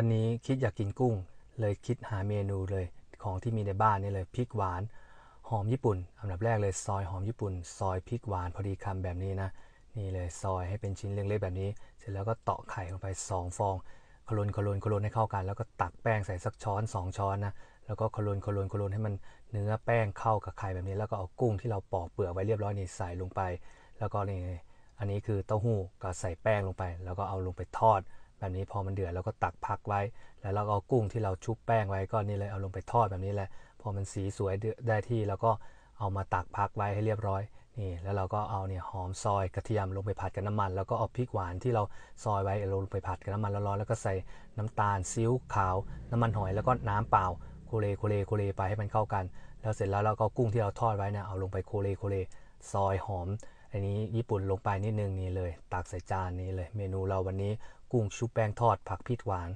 วันนี้คิดอยากกินกุ้ง เลยคิดหาเมนูเลยของที่มีในบ้านนี่เลยพริกหวาน หอมญี่ปุ่นอันดับแรกเลยซอยหอมญี่ปุ่น ซอยพริกหวานพอดีคำแบบนี้นะนี่เลยซอยให้เป็นชิ้นเล็กๆแบบนี้ เสร็จแล้วก็เตาะไข่ลงไป2ฟองคลนคลนคลนให้เข้ากัน แล้วก็ตักแป้งใส่สักช้อน 2 ช้อนนะแล้วก็คลนคลนคลนให้มันเนื้อแป้งเข้ากับไข่แบบนี้ แล้วก็เอากุ้งที่เราปอกเปลือกไว้เรียบร้อยนี่ใส่ลงไป แล้วก็นี่อันนี้คือเต้าหู้ก็ใส่แป้งลงไป แล้วก็เอาลงไปทอด แบบนี้พอมันเดือดแล้วก็ตักพักไว้ แล้วเราเอากุ้งที่เราชุบแป้งไว้ก็นี่เลยเอาลงไปทอดแบบนี้แหละ พอมันสีสวยได้ที่แล้วก็เอามาตักพักไว้ให้เรียบร้อยนี่แล้วเราก็เอาเนี่ยหอมซอยกระเทียมลงไปผัดกับน้ำมัน แล้วก็เอาพริกหวานที่เราซอยไว้ลงไปผัดกับน้ำมันร้อนๆแล้วก็ใส่น้ำตาลซีอิ๊วขาว น้ำมันหอยแล้วก็น้ำเปล่าโคเลโคเลโคเลไปให้มันเข้ากัน แล้วเสร็จแล้วเราก็กุ้งที่เราทอดไว้เนี่ยเอาลงไปโคเลโคเลซอยหอม อันนี้ญี่ปุ่นลงไปนิดนึงนี่เลย ตักใส่จานนี้เลย เมนูเราวันนี้กุ้งชุบแป้งทอดผักพริกหวาน